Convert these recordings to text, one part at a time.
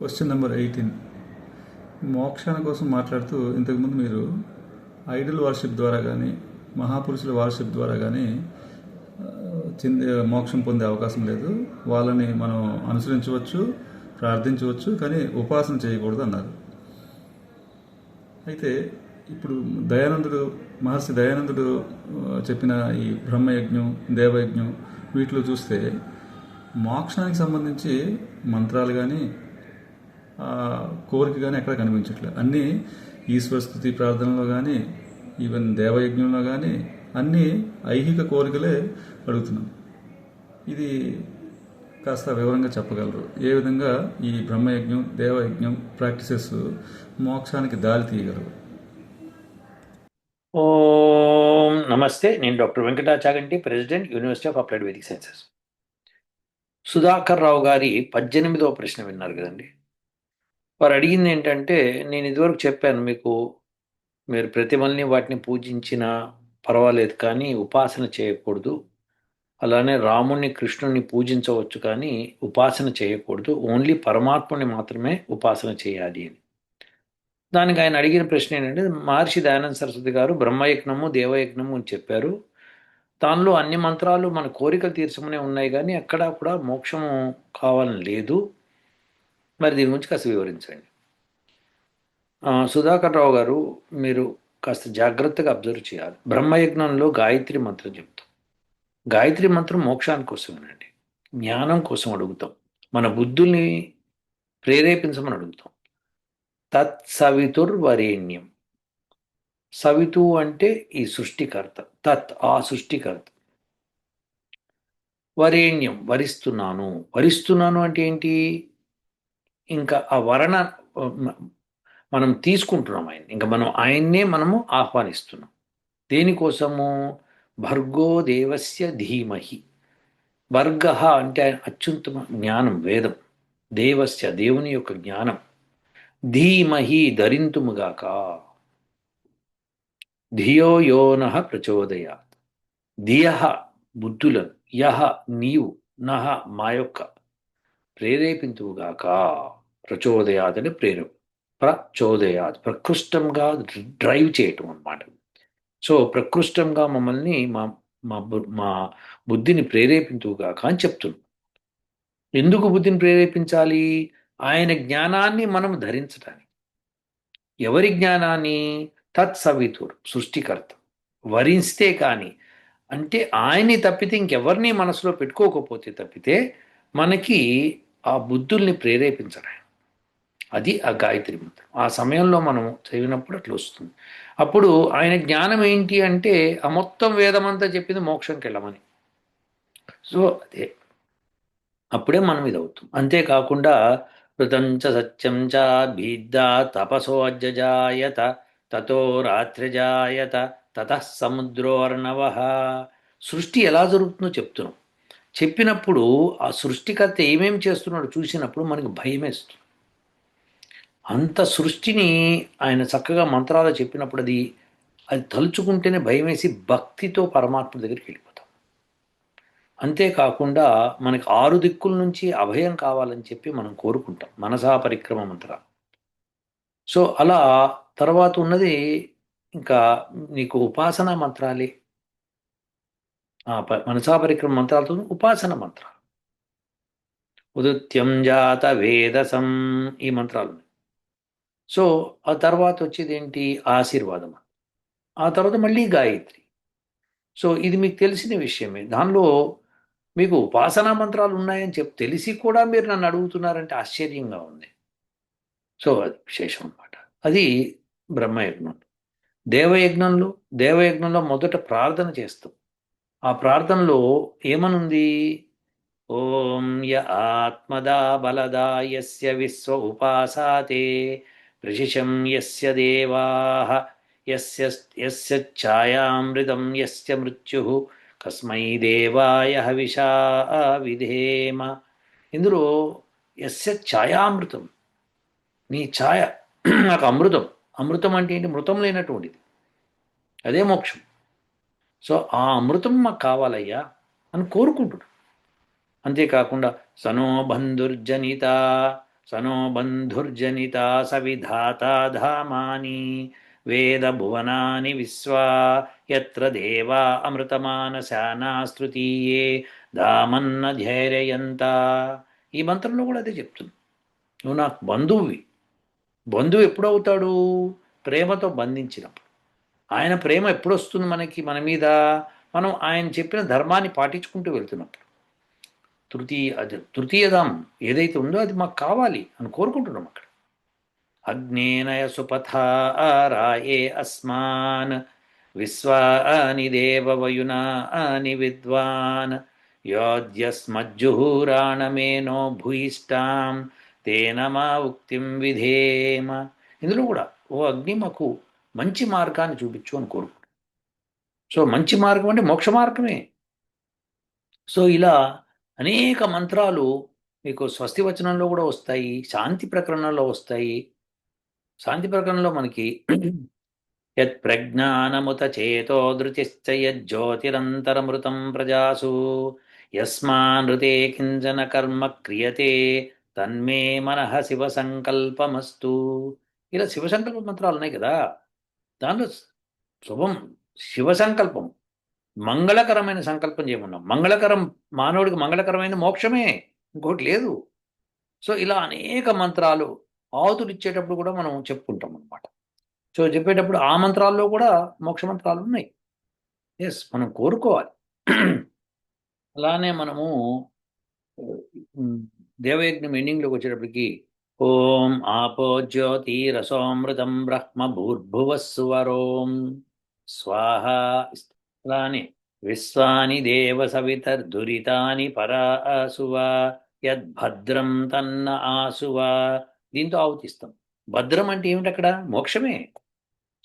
Question number eighteen మోక్షాన కోసం మాట్లాడుతూ ఇంతకుముందు మీరు ఐడల్ వార్షిప్ ద్వారా కానీ మహాపురుషుల వార్షిప్ ద్వారా కానీ చెంది మోక్షం పొందే అవకాశం లేదు. వాళ్ళని మనం అనుసరించవచ్చు ప్రార్థించవచ్చు కానీ ఉపాసన చేయకూడదు అన్నారు. అయితే ఇప్పుడు దయానందుడు మహర్షి దయానందుడు చెప్పిన ఈ బ్రహ్మయజ్ఞం దేవయజ్ఞం వీటిలో చూస్తే మోక్షానికి సంబంధించి మంత్రాలు కానీ కోరిక కానీ ఎక్కడ కనిపించట్లేదు. అన్నీ ఈశ్వర స్థుతి ప్రార్థనలో కానీ ఈవెన్ దేవయజ్ఞంలో కానీ అన్నీ ఐహిక కోరికలే అడుగుతున్నాం. ఇది కాస్త వివరంగా చెప్పగలరు. ఏ విధంగా ఈ బ్రహ్మయజ్ఞం దేవయజ్ఞం ప్రాక్టీసెస్ మోక్షానికి దారి తీయగలరు ఓం నమస్తే. నేను doctor Venkata Chaganti president university of applied Vedic sciences. Sudhakar Rao గారి పద్దెనిమిదవ ప్రశ్న విన్నారు కదండి. వారు అడిగింది ఏంటంటే నేను ఇదివరకు చెప్పాను మీకు మీరు ప్రతిమల్ని వాటిని పూజించినా పర్వాలేదు కానీ ఉపాసన చేయకూడదు. అలానే రాముణ్ణి కృష్ణుణ్ణి పూజించవచ్చు కానీ ఉపాసన చేయకూడదు. ఓన్లీ పరమాత్ముని మాత్రమే ఉపాసన చేయాలి అని. దానికి ఆయన అడిగిన ప్రశ్న ఏంటంటే మహర్షి దయానంద సరస్వతి గారు బ్రహ్మయజ్ఞము దేవయజ్ఞము అని చెప్పారు. దానిలో అన్ని మంత్రాలు మన కోరికలు తీర్చమనే ఉన్నాయి కానీ ఎక్కడా కూడా మోక్షము కావాలని లేదు. మరి దీని గురించి కాస్త వివరించండి. సుధాకర్ రావు గారు మీరు కాస్త జాగ్రత్తగా అబ్జర్వ్ చేయాలి. బ్రహ్మయజ్ఞంలో గాయత్రి మంత్రం చెప్తాం. గాయత్రి మంత్రం మోక్షాని కోసమేనండి జ్ఞానం కోసం అడుగుతాం. మన బుద్ధుల్ని ప్రేరేపించమని అడుగుతాం. తత్సవితుర్వరేణ్యం సవితు అంటే ఈ సృష్టికర్త. తత్ ఆ సృష్టికర్త. వరేణ్యం వరిస్తున్నాను. వరిస్తున్నాను అంటే ఏంటి? ఇంకా ఆ వరణ మనం తీసుకుంటున్నాం ఆయన ఇంకా మనం ఆయన్నే మనము ఆహ్వానిస్తున్నాం. దేనికోసము? భర్గో దేవస్య ధీమహి. వర్గ అంటే ఆయన అత్యుత్తమ జ్ఞానం వేదం. దేవస్య దేవుని యొక్క జ్ఞానం. ధీమహి ధరింతుముగాక. ధియో యోనః ప్రచోదయాత్. ధియ బుద్ధులను యహ నీవు నహ మా యొక్క ప్రేరేపింతువుగాక. ప్రచోదయాత్ అని ప్రేరేపు ప్రచోదయాత్ ప్రకృష్టంగా డ్రైవ్ చేయటం అన్నమాట. సో ప్రకృష్టంగా మమ్మల్ని మా మా మా బుద్ధిని ప్రేరేపించుగాక అని చెప్తున్నాం ఎందుకు బుద్ధిని ప్రేరేపించాలి? ఆయన జ్ఞానాన్ని మనం ధరించటానికి. ఎవరి జ్ఞానాన్ని? తత్సవితుడు సృష్టికర్త. వరిస్తే కానీ అంటే ఆయన్ని తప్పితే ఇంకెవరిని మనసులో పెట్టుకోకపోతే తప్పితే మనకి ఆ బుద్ధుల్ని ప్రేరేపించడం అది ఆ గాయత్రి మంత్రం. ఆ సమయంలో మనం చదివినప్పుడు అట్లా వస్తుంది. అప్పుడు ఆయన జ్ఞానం ఏంటి అంటే ఆ మొత్తం వేదమంతా చెప్పింది మోక్షంకి వెళ్ళమని. సో అదే. అప్పుడే మనం ఇది అవుతాం అంతేకాకుండా ఋతం సత్యం చ భీద్దా తపసోజాయత తతో రాత్రిజాయత తత సముద్రోర్ణవ. సృష్టి ఎలా జరుగుతుందో చెప్తున్నాం. చెప్పినప్పుడు ఆ సృష్టికర్త ఏమేం చేస్తున్నాడో చూసినప్పుడు మనకి భయం వేస్తుంది అంత సృష్టిని ఆయన చక్కగా మంత్రాలు చెప్పినప్పుడు అది అది తలుచుకుంటేనే భయం వేసి భక్తితో పరమాత్మ దగ్గరికి వెళ్ళిపోతాం. అంతేకాకుండా మనకి ఆరు దిక్కుల నుంచి అభయం కావాలని చెప్పి మనం కోరుకుంటాం. మనసా పరిక్రమ మంత్ర. సో అలా తర్వాత ఉన్నది ఇంకా నీకు ఉపాసన మంత్రాలే. ప- మనసా పరిక్రమ మంత్రాలతో ఉపాసన మంత్రాలు. ఉదృత్యం జాత వేదసం ఈ మంత్రాలు ఉన్నాయి. సో ఆ తర్వాత వచ్చేది ఏంటి? ఆశీర్వాదం ఆ తర్వాత మళ్ళీ గాయత్రి. సో ఇది మీకు తెలిసిన విషయమే. దానిలో మీకు ఉపాసనా మంత్రాలు ఉన్నాయని చెప్పి తెలిసి కూడా మీరు నన్ను అడుగుతున్నారంటే ఆశ్చర్యంగా ఉంది. సో అది విశేషం అన్నమాట. అది బ్రహ్మయజ్ఞం. దేవయజ్ఞంలో దేవయజ్ఞంలో మొదట ప్రార్థన చేస్తాం. ఆ ప్రార్థనలో ఏమనుంది? ఓం య ఆత్మదా బలదా యస్య విశ్వ ఉపాసాతే ప్రశిషం యస్య దేవాః యస్య యస్య ఛాయామృతం యస్య మృత్యు కస్మై దేవాయ హవిషా విధేమ ఇందులో యస్య ఛాయామృతం నీ ఛాయ నాకు అమృతం. అమృతం అంటే ఏంటి? మృతం లేనటువంటిది. అదే మోక్షం. సో ఆ అమృతం మాకు కావాలయ్యా అని కోరుకుంటున్నాడు అంతేకాకుండా సనో బంధుర్జనిత సనో బంధుర్జనిత సవిధాతా ధామాని వేద భువనాని విశ్వా యత్ర దేవా అమృతమానశానాస్తృతీయే ధామన్న ధైర్యయంత ఈ మంత్రంలో కూడా అదే చెప్తుంది. నువ్వు నాకు బంధువువి. బంధువు ఎప్పుడవుతాడు? ప్రేమతో బంధించినప్పుడు. ఆయన ప్రేమ ఎప్పుడొస్తుంది మనకి? మన మీద? మనం ఆయన చెప్పిన ధర్మాన్ని పాటించుకుంటూ వెళ్తున్నప్పుడు. తృతీయ అది తృతీయదం ఏదైతే ఉందో అది మాకు కావాలి అని కోరుకుంటున్నాం అక్కడ. అగ్నేనయ సుపథా రాయే అస్మాన్ విశ్వాని దేవవయునాని విద్వాన్ యోద్యస్మజ్జుహూరాణమేనో భూయిష్టాం తేన మా ఉక్తిం విధేమ. ఇందులో కూడా ఓ అగ్ని మాకు మంచి మార్గాన్ని చూపించు అని కోరుకుంటాం సో మంచి మార్గం అంటే మోక్ష మార్గమే. సో ఇలా అనేక మంత్రాలు మీకు స్వస్తి వచనంలో కూడా వస్తాయి శాంతి ప్రకరణలో వస్తాయి. శాంతి ప్రకరణలో మనకి యత్ ప్రజ్ఞానముత చేతో ధృతిశ్చ యజ్జ్యోతిరంతరమృతం ప్రజాసు. యస్మానృతే కించన కర్మ క్రియతే తన్మే మనః శివ సంకల్పమస్తు. ఇలా శివ సంకల్ప మంత్రాలు ఉన్నాయి కదా దాంట్లో శుభం శివ సంకల్పం. మంగళకరమైన సంకల్పం చేయమన్నాం. మంగళకరం మానవుడికి మంగళకరమైన మోక్షమే. ఇంకోటి లేదు. సో ఇలా అనేక మంత్రాలు ఆవుతులు ఇచ్చేటప్పుడు కూడా మనం చెప్పుకుంటాం అనమాట సో చెప్పేటప్పుడు ఆ మంత్రాల్లో కూడా మోక్ష మంత్రాలు ఉన్నాయి. ఎస్ మనం కోరుకోవాలి. అలానే మనము దేవయజ్ఞం ఎండింగ్లోకి వచ్చేటప్పటికి ఓం ఆపో జ్యోతి రసోమృతం బ్రహ్మ భూర్భువస్వరోం స్వాహ అలానే విశ్వాని దేవ పరా ఆసువా యద్భద్రం తన్న ఆసువా. దీంతో ఆవుతిస్తాం. భద్రం అంటే ఏమిటి అక్కడ? మోక్షమే.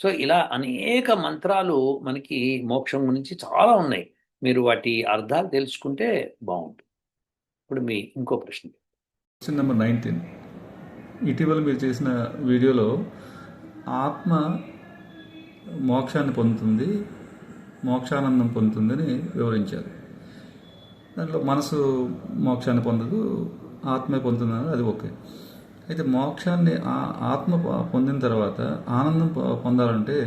సో ఇలా అనేక మంత్రాలు మనకి మోక్షం గురించి చాలా ఉన్నాయి. మీరు వాటి అర్థాలు తెలుసుకుంటే బాగుంటుంది. ఇప్పుడు మీ ఇంకో ప్రశ్న. క్వశ్చన్ నెంబర్ నైన్టీన్ ఇటీవల మీరు చేసిన వీడియోలో ఆత్మ మోక్షాన్ని పొందుతుంది మోక్షానందం పొందుతుందని వివరించారు. దాంట్లో మనసు మోక్షాన్ని పొందదు ఆత్మే పొందుతుందని అది ఓకే. అయితే మోక్షాన్ని ఆత్మ పొందిన తర్వాత ఆనందం పొందాలంటే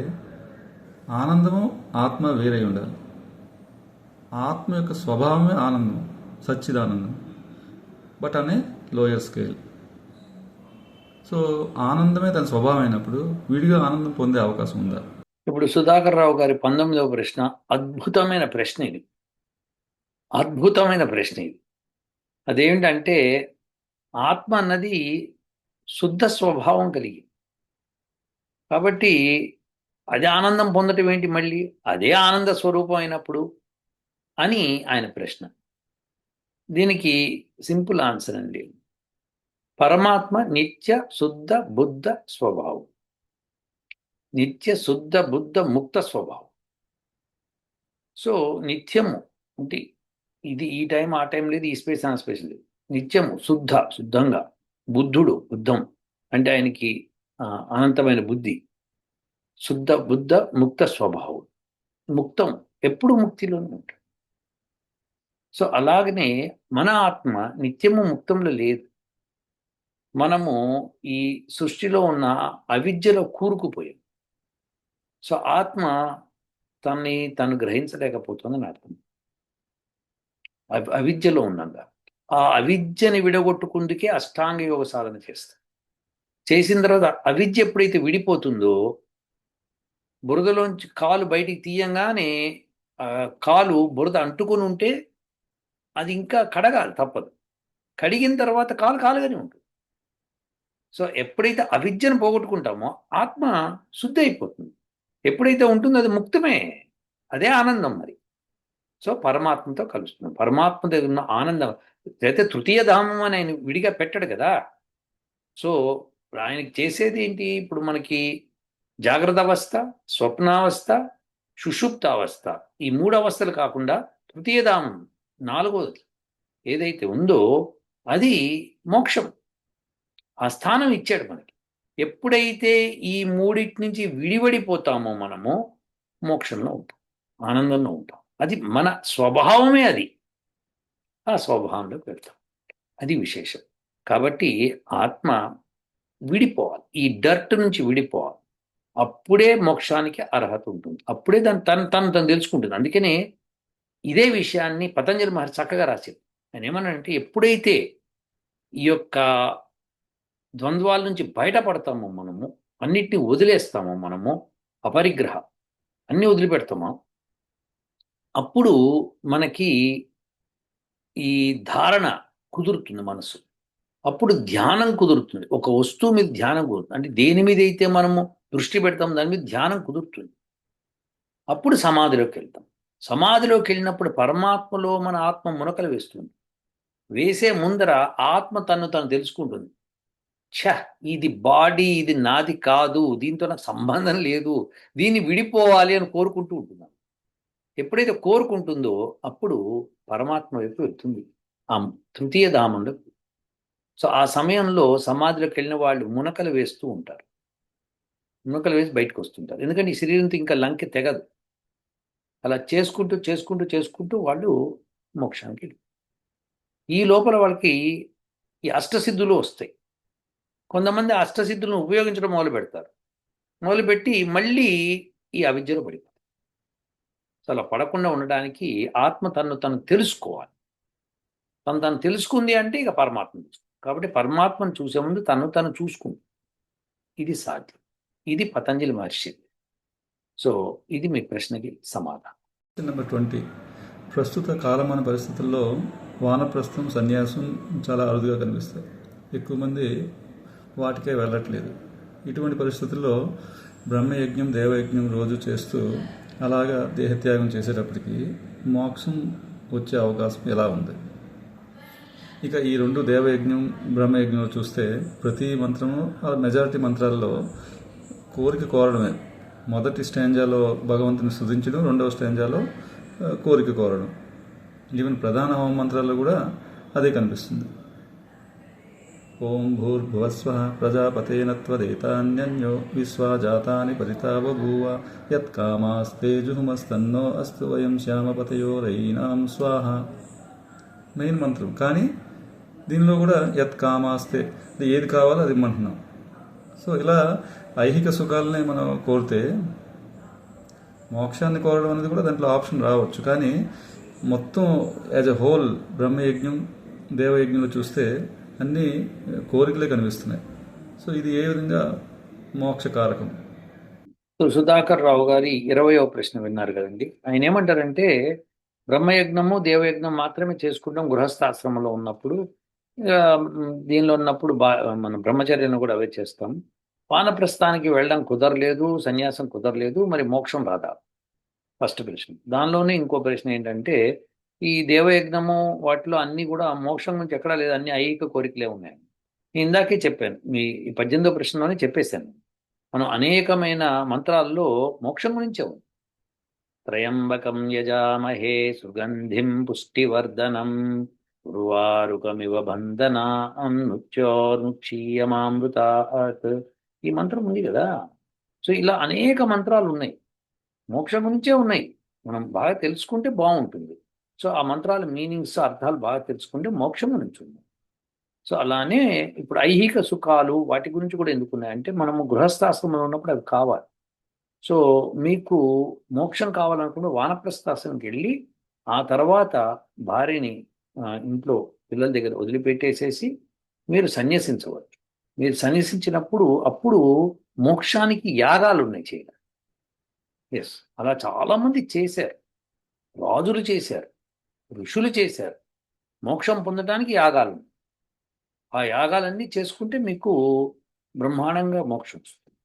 ఆనందము ఆత్మ వేరై ఉండాలి. ఆత్మ యొక్క స్వభావమే ఆనందం సచ్చిదానందం. బట్ అనే లోయర్ స్కేల్. సో ఆనందమే తన స్వభావం అయినప్పుడు విడిగా ఆనందం పొందే అవకాశం ఉందా? ఇప్పుడు సుధాకర్ రావు గారి పంతొమ్మిదవ ప్రశ్న అద్భుతమైన ప్రశ్న ఇది. అద్భుతమైన ప్రశ్న ఇది. అదేమిటంటే ఆత్మ అన్నది శుద్ధ స్వభావం కలిగి. కాబట్టి అది ఆనందం పొందటం ఏంటి మళ్ళీ? అదే ఆనంద స్వరూపం అయినప్పుడు అని ఆయన ప్రశ్న. దీనికి సింపుల్ ఆన్సర్ అండి. పరమాత్మ నిత్య శుద్ధ బుద్ధ స్వభావం. నిత్య శుద్ధ బుద్ధ ముక్త స్వభావం. సో నిత్యము అంటే ఇది ఈ టైం ఆ టైం లేదు ఈ స్పేస్ ఆ స్పేస్ లేదు. నిత్యము శుద్ధ శుద్ధంగా బుద్ధుడు బుద్ధం అంటే ఆయనకి అనంతమైన బుద్ధి. శుద్ధ బుద్ధ ముక్త స్వభావం. ముక్తం ఎప్పుడు ముక్తిలోనే ఉంటాడు. సో అలాగనే మన ఆత్మ నిత్యము ముక్తంలో లేదు. మనము ఈ సృష్టిలో ఉన్న అవిద్యలో కూరుకుపోయాం. సో ఆత్మ తనని తను గ్రహించలేకపోతుందని అర్థం. అవి- అవిద్యలో ఉన్నాం ఆ అవిద్యని విడగొట్టుకుందుకే అష్టాంగ యోగ సాధన చేస్తాం. చేసిన తర్వాత అవిద్య ఎప్పుడైతే విడిపోతుందో బురదలోంచి కాలు బయటికి తీయంగానే కాలు బురద అంటుకొని ఉంటే అది ఇంకా కడగాలి తప్పదు. కడిగిన తర్వాత కాలు కాలుగానే ఉంటుంది. సో ఎప్పుడైతే అవిద్యను పోగొట్టుకుంటామో ఆత్మ శుద్ధి అయిపోతుంది. ఎప్పుడైతే ఉంటుందో అది ముక్తమే. అదే ఆనందం మరి. సో పరమాత్మతో కలుస్తున్నాం. పరమాత్మ దగ్గర ఉన్న ఆనందం. అయితే తృతీయ ధామం అని ఆయన విడిగా పెట్టాడు కదా. సో ఆయనకి చేసేది ఏంటి? ఇప్పుడు మనకి జాగ్రత్త అవస్థ స్వప్నావస్థ సుషుప్త అవస్థ ఈ మూడు అవస్థలు కాకుండా తృతీయ ధామం నాలుగోది. ఏదైతే ఉందో అది మోక్షం. ఆ స్థానం ఇచ్చాడు మనకి. ఎప్పుడైతే ఈ మూడింటి నుంచి విడివడిపోతామో మనము మోక్షంలో ఉంటాం ఆనందంలో ఉంటాం. అది మన స్వభావమే అది. ఆ స్వభావంలోకి వెళ్తాం. అది విశేషం. కాబట్టి ఆత్మ విడిపోవాలి. ఈ డర్ట్ నుంచి విడిపోవాలి. అప్పుడే మోక్షానికి అర్హత ఉంటుంది. అప్పుడే దాన్ని తను తను తను తెలుసుకుంటుంది. అందుకనే ఇదే విషయాన్ని పతంజలి మహర్షి చక్కగా రాసింది ఆయన ఏమనంటే ఎప్పుడైతే ఈ యొక్క ద్వంద్వాల నుంచి బయటపడతాము మనము అన్నిటిని వదిలేస్తాము మనము అపరిగ్రహ. అన్ని వదిలిపెడతాము? అప్పుడు మనకి ఈ ధారణ కుదురుతుంది మనసు. అప్పుడు ధ్యానం కుదురుతుంది. ఒక వస్తువు మీద ధ్యానం కుదురుతుంది. అంటే దేని మీద అయితే మనము దృష్టి పెడతాం దాని మీద ధ్యానం కుదురుతుంది. అప్పుడు సమాధిలోకి వెళ్తాం. సమాధిలోకి వెళ్ళినప్పుడు పరమాత్మలో మన ఆత్మ మునకలు వేస్తుంది. వేసే ముందర ఆత్మ తను తను తెలుసుకుంటుంది. ఛ ఇది బాడీ ఇది నాది కాదు దీంతో నాకు సంబంధం లేదు దీన్ని విడిపోవాలి అని కోరుకుంటూ ఉంటున్నాను. ఎప్పుడైతే కోరుకుంటుందో అప్పుడు పరమాత్మ వైపు వెళ్తుంది. ఆ తృతీయ ధామంలో. సో ఆ సమయంలో సమాధిలోకి వెళ్ళిన వాళ్ళు మునకలు వేస్తూ ఉంటారు. మునకలు వేసి బయటకు వస్తుంటారు. ఎందుకంటే ఈ శరీరంతో ఇంకా లంకె తెగదు. అలా చేసుకుంటూ చేసుకుంటూ చేసుకుంటూ వాళ్ళు మోక్షానికి ఈ లోపల వాళ్ళకి ఈ అష్టసిద్ధులు వస్తాయి. కొంతమంది అష్టసిద్ధులను ఉపయోగించడం మొదలు పెడతారు. మొదలుపెట్టి మళ్ళీ ఈ అవిద్యలో పడిపోతారు. సో అలా పడకుండా ఉండడానికి ఆత్మ తను తను తెలుసుకోవాలి. తను తను తెలుసుకుంది అంటే ఇక పరమాత్మ కాబట్టి పరమాత్మను చూసే ముందు తను తను చూసుకుంది. ఇది సాధ్యం. ఇది పతంజలి మహర్షి. సో ఇది మీ ప్రశ్నకి సమాధానం. నెంబర్ ట్వంటీ ప్రస్తుత కాలమైన పరిస్థితుల్లో వానప్రస్థం సన్యాసం చాలా అరుదుగా కనిపిస్తాయి. ఎక్కువ మంది వాటికే వెళ్ళట్లేదు. ఇటువంటి పరిస్థితుల్లో బ్రహ్మయజ్ఞం దేవయజ్ఞం రోజు చేస్తూ అలాగా దేహత్యాగం చేసేటప్పటికి మోక్షం వచ్చే అవకాశం ఎలా ఉంది? ఇక ఈ రెండు దేవయజ్ఞం బ్రహ్మయజ్ఞంలో చూస్తే ప్రతి మంత్రము ఆ మెజారిటీ మంత్రాల్లో కోరిక కోరడమే. మొదటి స్టాంజాలో భగవంతుని స్థుతించడం రెండవ స్టాంజాలో కోరిక కోరడం. ఈవెన్ ప్రధాన హోమ మంత్రాల్లో కూడా అదే కనిపిస్తుంది. ఓం భూర్భువస్వ ప్రజాపతేనత్వదేతాన్యన్యో విశ్వా జాతాని పరితా బభూవ యత్కామాస్తే జుహుమస్తన్నో అస్తు వయం శ్యామపతయోరైనాం స్వాహ. మెయిన్ మంత్రం. కానీ దీనిలో కూడా యత్ కామాస్తే ఇది ఏది కావాలో అది ఇమ్మంటున్నాం. సో ఇలా ఐహిక సుఖాలనే మనం కోరితే మోక్షాన్ని కోరడం అనేది కూడా దాంట్లో ఆప్షన్ రావచ్చు. కానీ మొత్తం యాజ్ ఎ హోల్ బ్రహ్మయజ్ఞం దేవయజ్ఞంలో చూస్తే అన్నీ కోరికలే కనిపిస్తున్నాయి. సో ఇది ఏ విధంగా మోక్షకారకం? సుధాకర్ రావు గారి ఇరవయో ప్రశ్న విన్నారు కదండి. ఆయన ఏమంటారంటే బ్రహ్మయజ్ఞము దేవయజ్ఞం మాత్రమే చేసుకుంటాం గృహస్థాశ్రమంలో ఉన్నప్పుడు. దీనిలో ఉన్నప్పుడు బా మన బ్రహ్మచర్యను కూడా అవే చేస్తాం. వానప్రస్థానికి వెళ్ళడం కుదరలేదు సన్యాసం కుదరలేదు మరి మోక్షం రాదా? ఫస్ట్ ప్రశ్న. దానిలోనే ఇంకో ప్రశ్న ఏంటంటే ఈ దేవయజ్ఞము వాటిలో అన్ని కూడా మోక్షం నుంచి ఎక్కడా లేదు అన్ని ఐహిక కోరికలే ఉన్నాయి. ఇందాకే చెప్పాను మీ ఈ పద్దెనిమిదో ప్రశ్నలోనే చెప్పేశాను. మనం అనేకమైన మంత్రాల్లో మోక్షం గురించే ఉంది. త్రయంబకం యజామహే సుగంధిం పుష్టివర్ధనం ఉర్వారుకమివ బంధనా నృత్యోర్ముక్షీయమామృతాత్ ఈ మంత్రం ఉంది కదా? సో ఇలా అనేక మంత్రాలు ఉన్నాయి. మోక్షం గురించే ఉన్నాయి. మనం బాగా తెలుసుకుంటే బాగుంటుంది. సో ఆ మంత్రాల మీనింగ్స్ అర్థాలు బాగా తెలుసుకుంటే మోక్షం నుంచి ఉంది సో అలానే ఇప్పుడు ఐహిక సుఖాలు వాటి గురించి కూడా ఎందుకున్నాయంటే మనము గృహస్థాశ్రమంలో ఉన్నప్పుడు అవి కావాలి. సో మీకు మోక్షం కావాలనుకుంటే వానప్రస్థాశ్రమంకి వెళ్ళి ఆ తర్వాత భార్యని ఇంట్లో పిల్లల దగ్గర వదిలిపెట్టేసేసి మీరు సన్యసించవచ్చు. మీరు సన్యసించినప్పుడు అప్పుడు మోక్షానికి యాగాలు ఉన్నాయి చేయడానికి. ఎస్ అలా చాలామంది చేశారు. రాజులు చేశారు. ఋషులు చేశారు. మోక్షం పొందడానికి యాగాలు ఆ యాగాలన్నీ చేసుకుంటే మీకు బ్రహ్మాండంగా మోక్షం వస్తుంది.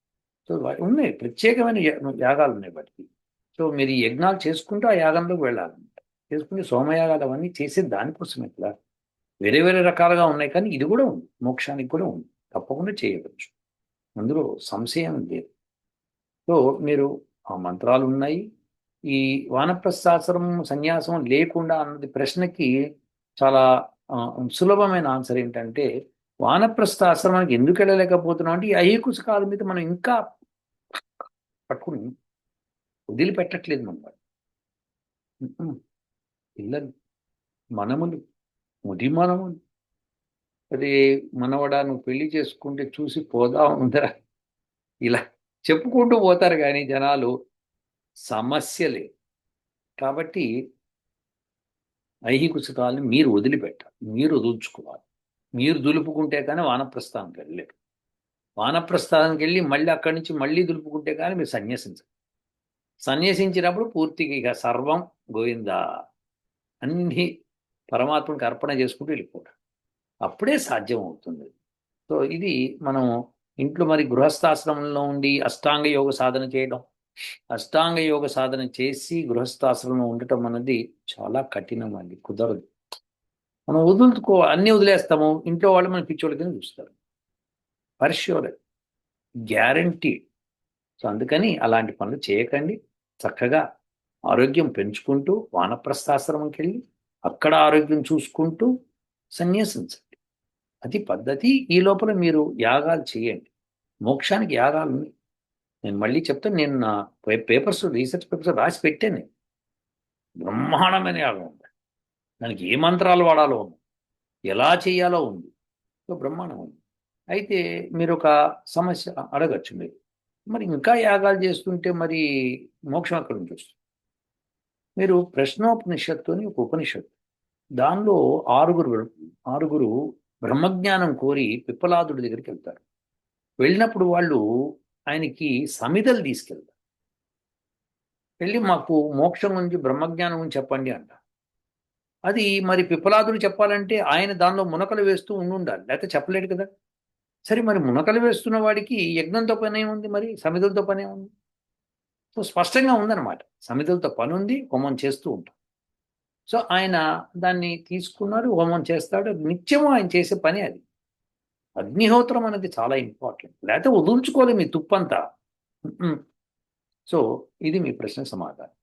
సో ఉన్నాయి. ప్రత్యేకమైన యాగాలు ఉన్నాయి వాటికి. సో మీరు ఈ యజ్ఞాలు చేసుకుంటూ ఆ యాగంలోకి వెళ్ళాలన్నమాట చేసుకుంటే సోమయాగాలు అవన్నీ చేసే దానికోసం ఎట్లా వేరే వేరే రకాలుగా ఉన్నాయి కానీ ఇది కూడా ఉంది. మోక్షానికి కూడా ఉంది. తప్పకుండా చేయవచ్చు. అందులో సంశయం లేదు. సో మీరు ఆ మంత్రాలు ఉన్నాయి. ఈ వానప్రస్థాశ్రమం సన్యాసం లేకుండా అన్నది ప్రశ్నకి చాలా సులభమైన ఆన్సర్ ఏంటంటే వానప్రస్థాశ్రమానికి ఎందుకు వెళ్ళలేకపోతున్నాం అంటే ఈ ఐహికుశకాల మీద మనం ఇంకా పట్టుకుని వదిలిపెట్టట్లేదు మనం. పిల్లలు మనములు ముది మనములు. అది మనవడా నువ్వు పెళ్ళి చేసుకుంటే చూసి పోదా ఉందరా? ఇలా చెప్పుకుంటూ పోతారు కానీ జనాలు సమస్య లేదు కాబట్టి ఐహిక సుఖాలను మీరు వదిలిపెట్టాలి. మీరు వదులుచుకోవాలి మీరు దులుపుకుంటే కానీ వానప్రస్థానానికి వెళ్ళలేరు. వానప్రస్థానానికి వెళ్ళి మళ్ళీ అక్కడి నుంచి మళ్ళీ దులుపుకుంటే కానీ మీరు సన్యసించరు. సన్యసించినప్పుడు పూర్తిగా ఇక సర్వం గోవిందా అన్ని పరమాత్మకి అర్పణ చేసుకుంటూ వెళ్ళిపోవడం. అప్పుడే సాధ్యం అవుతుంది సో ఇది మనం ఇంట్లో మరి గృహస్థాశ్రమంలో ఉండి అష్టాంగ యోగ సాధన చేయడం అష్టాంగ యోగ సాధన చేసి గృహస్థాశ్రమంలో ఉండటం అన్నది చాలా కఠినం అండి కుదరదు. మనం వదులుకో అన్ని వదిలేస్తాము ఇంట్లో వాళ్ళు మన పిచ్చోళ్ళ కింద చూస్తారు. పరిశ్యూర్ గ్యారంటీ. సో అందుకని అలాంటి పనులు చేయకండి. చక్కగా ఆరోగ్యం పెంచుకుంటూ వానప్రస్థాశ్రమంకి వెళ్ళి అక్కడ ఆరోగ్యం చూసుకుంటూ సన్యాసించండి. అది పద్ధతి. ఈ లోపల మీరు యాగాలు చేయండి. మోక్షానికి యాగాలు ఉన్నాయి. నేను మళ్ళీ చెప్తాను నేను నా పేపర్స్ రీసెర్చ్ పేపర్స్ రాసి పెట్టాను. బ్రహ్మాండమైన యాగం ఉంది. దానికి ఏ మంత్రాలు వాడాలో ఉంది. ఎలా చేయాలో ఉంది. సో బ్రహ్మాండం ఉంది. అయితే మీరు ఒక సమస్య అడగచ్చు మీరు. మరి ఇంకా యాగాలు చేస్తుంటే మరి మోక్షం అక్కడి నుంచి వస్తుంది? మీరు ప్రశ్నోపనిషత్తు అని ఒక ఉపనిషత్తు. దానిలో ఆరుగురు ఆరుగురు బ్రహ్మజ్ఞానం కోరి పిప్పలాదుడి దగ్గరికి వెళ్తారు. వెళ్ళినప్పుడు వాళ్ళు ఆయనకి సమిధలు తీసుకెళ్తారు. వెళ్ళి మాకు మోక్షం గురించి బ్రహ్మజ్ఞానం గురించి చెప్పండి అంట. అది మరి పిప్పలాదుడు చెప్పాలంటే ఆయన దానిలో మునకలు వేస్తూ ఉండి ఉండాలి లేకపోతే చెప్పలేడు కదా. సరే మరి మునకలు వేస్తున్న వాడికి యజ్ఞంతో పని ఏముంది మరి సమిధులతో పని ఏముంది సో స్పష్టంగా ఉందన్నమాట. సమిధులతో పని ఉంది హోమం చేస్తూ ఉంటాం. సో ఆయన దాన్ని తీసుకున్నారు హోమం చేస్తాడు. నిత్యము ఆయన చేసే పని అది. అగ్నిహోత్రం అనేది చాలా ఇంపార్టెంట్. లేకపోతే వదులుచుకోవాలి మీ తుప్పంతా. సో ఇది మీ ప్రశ్న సమాధానం.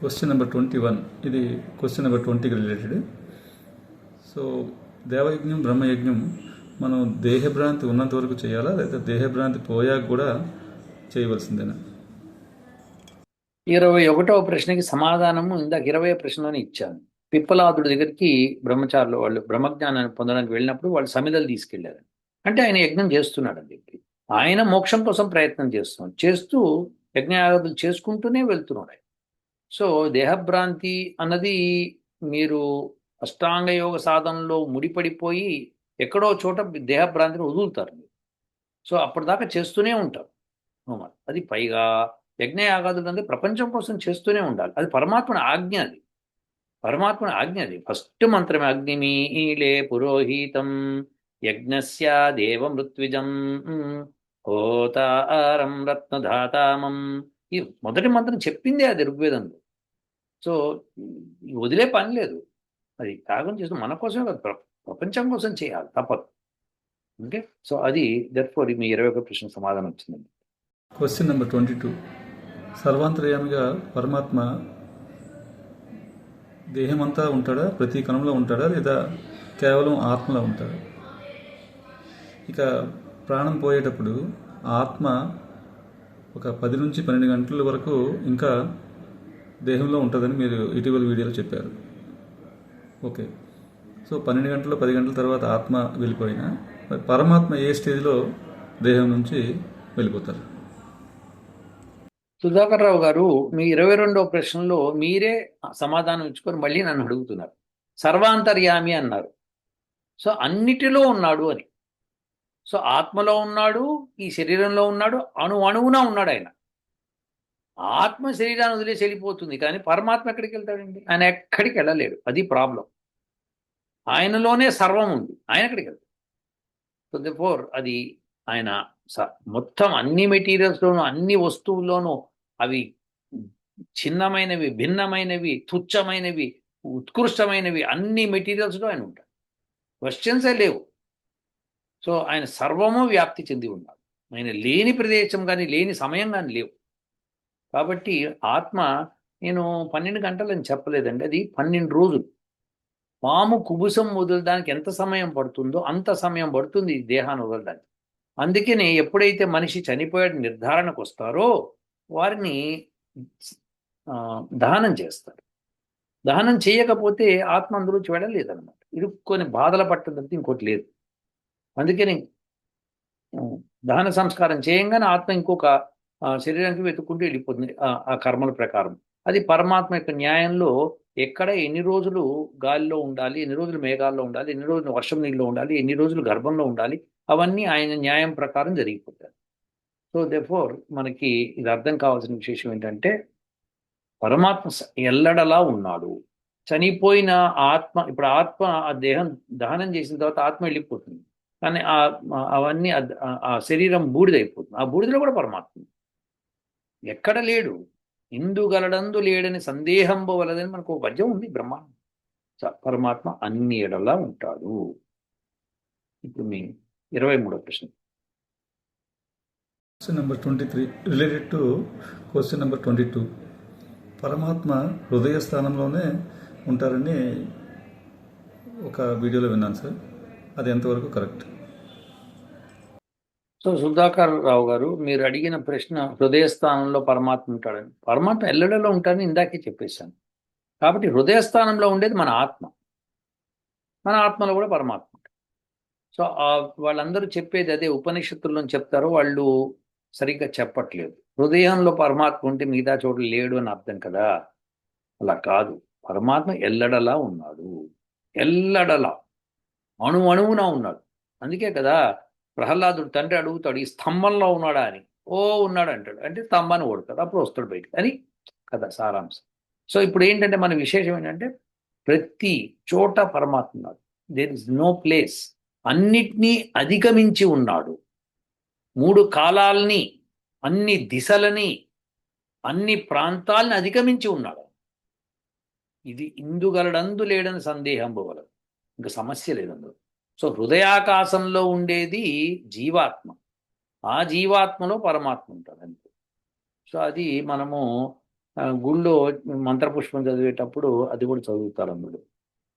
క్వశ్చన్ నెంబర్ ట్వంటీ వన్ ఇది క్వశ్చన్ నెంబర్ ట్వంటీకి రిలేటెడ్ సో దేవయజ్ఞం బ్రహ్మయజ్ఞం మనం దేహభ్రాంతి ఉన్నంత వరకు చేయాలా? లేదా దేహభ్రాంతి పోయాక కూడా చేయవలసిందేనా? ఇరవై ఒకటవ ప్రశ్నకి సమాధానము ఇందాక ఇరవై ప్రశ్నలోనే ఇచ్చాను. పిప్పలాదుడి దగ్గరికి బ్రహ్మచారులు వాళ్ళు బ్రహ్మజ్ఞానాన్ని పొందడానికి వెళ్ళినప్పుడు వాళ్ళు సమిధలు తీసుకెళ్ళారు. అంటే ఆయన యజ్ఞం చేస్తున్నాడు అని చెప్పి ఆయన మోక్షం కోసం ప్రయత్నం చేస్తున్నాడు. చేస్తూ యజ్ఞయాగాదులు చేసుకుంటూనే వెళ్తున్నాడు ఆయన. సో దేహభ్రాంతి అన్నది మీరు అష్టాంగ యోగ సాధనలో ముడిపడిపోయి ఎక్కడో చోట దేహభ్రాంతిని వదులుతారు మీరు. సో అప్పటిదాకా చేస్తూనే ఉంటారు. అది పైగా యజ్ఞయాగాదులు అంటే ప్రపంచం కోసం చేస్తూనే ఉండాలి. అది పరమాత్మని ఆజ్ఞ అది. పరమాత్మని ఆజ్ఞ అది. ఫస్ట్ మంత్రమే అగ్నిమీలే పురోహితం. యజ్ఞస్యాదేవ మృత్విజం హోతారం రత్నధాతామం. ఈ మొదటి మంత్రం చెప్పిందే అది ఋగ్వేదంలో. సో వదిలే పని లేదు. అది త్యాగం చేస్తూ మన కోసమే కాదు ప్రపంచం కోసం చేయాలి తప్పదు. ఓకే? సో అది దట్ ఫోర్ మీ ఇరవై ఒక ప్రశ్న సమాధానం వచ్చిందండి క్వశ్చన్ నెంబర్ ట్వంటీ టూ సర్వాంతర్యామిగా పరమాత్మ దేహమంతా ఉంటాడా? ప్రతి కణంలో ఉంటాడా? లేదా కేవలం ఆత్మలో ఉంటాడా? ఇక ప్రాణం పోయేటప్పుడు ఆత్మ ఒక పది నుంచి పన్నెండు గంటల వరకు ఇంకా దేహంలో ఉంటుందని మీరు ఇటీవల వీడియోలో చెప్పారు. ఓకే. సో పన్నెండు గంటలు పది గంటల తర్వాత ఆత్మ వెళ్ళిపోయినా మరి పరమాత్మ ఏ స్టేజ్లో దేహం నుంచి వెళ్ళిపోతారు? సుధాకర్ రావు గారు మీ ఇరవై రెండవ ప్రశ్నలో మీరే సమాధానం ఇచ్చుకొని మళ్ళీ నన్ను అడుగుతున్నారు. సర్వాంతర్యామి అన్నారు. సో అన్నిటిలో ఉన్నాడు అని. సో ఆత్మలో ఉన్నాడు ఈ శరీరంలో ఉన్నాడు అణు అణువున ఉన్నాడు ఆయన. ఆత్మ శరీరాన్ని వదిలేసి వెళ్ళిపోతుంది కానీ పరమాత్మ ఎక్కడికి వెళ్తాడండి? ఆయన ఎక్కడికి వెళ్ళలేడు అది ప్రాబ్లం. ఆయనలోనే సర్వం ఉంది ఆయన ఎక్కడికి వెళ్తాడు? సో ఫోర్ అది ఆయన స- మొత్తం అన్ని మెటీరియల్స్లోనూ అన్ని వస్తువుల్లోనూ అవి చిన్నమైనవి భిన్నమైనవి తుచ్చమైనవి ఉత్కృష్టమైనవి అన్ని మెటీరియల్స్లో ఆయన ఉంటాడు. క్వశ్చన్సే లేవు. సో ఆయన సర్వము వ్యాప్తి చెంది ఉన్నాడు. ఆయన లేని ప్రదేశం కానీ లేని సమయం కానీ లేవు. కాబట్టి ఆత్మ నేను పన్నెండు గంటలు అని చెప్పలేదండి. అది పన్నెండు రోజులు. పాము కుబుసం వదలడానికి ఎంత సమయం పడుతుందో అంత సమయం పడుతుంది ఈ దేహాన్ని వదలడానికి. అందుకనే ఎప్పుడైతే మనిషి చనిపోయాడు నిర్ధారణకు వస్తారో వారిని దహనం చేస్తారు. దహనం చేయకపోతే ఆత్మ అందులోంచి వెళ్ళలేదన్నమాట. ఇరుక్కొని బాధల పట్టదంతా ఇంకోటి లేదు. అందుకని దహన సంస్కారం చేయంగానే ఆత్మ ఇంకొక శరీరానికి వెతుక్కుంటూ వెళ్ళిపోతుంది ఆ- కర్మల ప్రకారం. అది పరమాత్మ యొక్క న్యాయంలో ఎక్కడ ఎన్ని రోజులు గాలిలో ఉండాలి ఎన్ని రోజులు మేఘాల్లో ఉండాలి ఎన్ని రోజులు వర్షం నీళ్ళలో ఉండాలి ఎన్ని రోజులు గర్భంలో ఉండాలి అవన్నీ ఆయన న్యాయం ప్రకారం జరిగిపోతాయి. సో దెఫోర్ మనకి ఇది అర్థం కావాల్సిన విశేషం ఏంటంటే పరమాత్మ ఎల్లడలా ఉన్నాడు. చనిపోయిన ఆత్మ ఇప్పుడు ఆత్మ ఆ దేహం దహనం చేసిన తర్వాత ఆత్మ వెళ్ళిపోతుంది. కానీ ఆ అవన్నీ ఆ- శరీరం బూడిదైపోతుంది. ఆ బూడిదలో కూడా పరమాత్మ ఎక్కడ లేడు. ఇందుగలడందు లేడని సందేహం వలదని మనకు ఒక పద్యం ఉంది బ్రహ్మాండం. స- పరమాత్మ అన్ని ఎడలా ఉంటాడు. ఇప్పుడు మీ ఇరవై మూడో ప్రశ్న. Question number twenty three related to question number twenty two పరమాత్మ హృదయ స్థానంలోనే ఉంటారని ఒక వీడియోలో విన్నాను సార్ అది ఎంతవరకు కరెక్ట్? సో సుధాకర్ రావు గారు మీరు అడిగిన ప్రశ్న హృదయ స్థానంలో పరమాత్మ ఉంటాడని. పరమాత్మ ఎల్లడలో ఉంటాడని ఇందాకే చెప్పేశాను. కాబట్టి హృదయ స్థానంలో ఉండేది మన ఆత్మ. మన ఆత్మలో కూడా పరమాత్మ సో వాళ్ళందరూ చెప్పేది అదే ఉపనిషత్తుల్లో చెప్తారో వాళ్ళు సరిగ్గా చెప్పట్లేదు. హృదయంలో పరమాత్మ ఉంటే మిగతా చోట లేడు అని అర్థం కదా. అలా కాదు. పరమాత్మ ఎల్లడలా ఉన్నాడు. ఎల్లడలా. అణు అణువున ఉన్నాడు. అందుకే కదా ప్రహ్లాదుడు తండ్రి అడుగుతాడు ఈ స్తంభంలో ఉన్నాడా? అని. ఓ ఉన్నాడు అంటాడు. అంటే స్తంభాన్ని ఓడతాడు అప్పుడు వస్తాడు బయటికి అని కదా సారాంశం. సో ఇప్పుడు ఏంటంటే మన విశేషం ఏంటంటే ప్రతి చోట పరమాత్మ ఉన్నాడు. దేర్ ఇస్ నో ప్లేస్ అన్నిటినీ అధిగమించి ఉన్నాడు. మూడు కాలాల్ని అన్ని దిశలని అన్ని ప్రాంతాలని అధిగమించి ఉన్నాడు. ఇది ఇందుగలడందు లేడని సందేహం పోగలదు. ఇంకా సమస్య లేదు అందులో. సో హృదయాకాశంలో ఉండేది జీవాత్మ. ఆ జీవాత్మలో పరమాత్మ ఉంటాడు అంతే. సో అది మనము ఆ, గుళ్ళో మంత్రపుష్పం చదివేటప్పుడు అది కూడా చదువుతారు అందులో.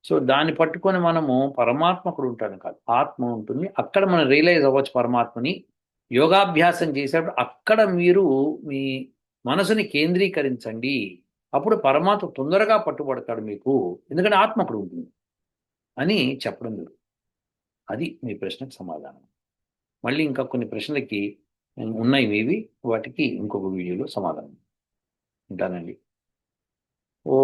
సో దాన్ని పట్టుకొని మనము పరమాత్మ అక్కడ ఉంటాడు కాదు ఆత్మ ఉంటుంది. అక్కడ మనం రియలైజ్ అవ్వచ్చు పరమాత్మని. యోగాభ్యాసం చేసేటప్పుడు అక్కడ మీరు మీ మనసుని కేంద్రీకరించండి. అప్పుడు పరమాత్మ తొందరగా పట్టుబడతాడు మీకు. ఎందుకంటే ఆత్మ అక్కడ ఉంటుంది. అని చెప్పడం జరుగుతుంది అది మీ ప్రశ్నకు సమాధానం. మళ్ళీ ఇంకా కొన్ని ప్రశ్నలకి ఉన్నాయి మీవి వాటికి ఇంకొక వీడియోలో సమాధానం. ఉంటానండి. ఓ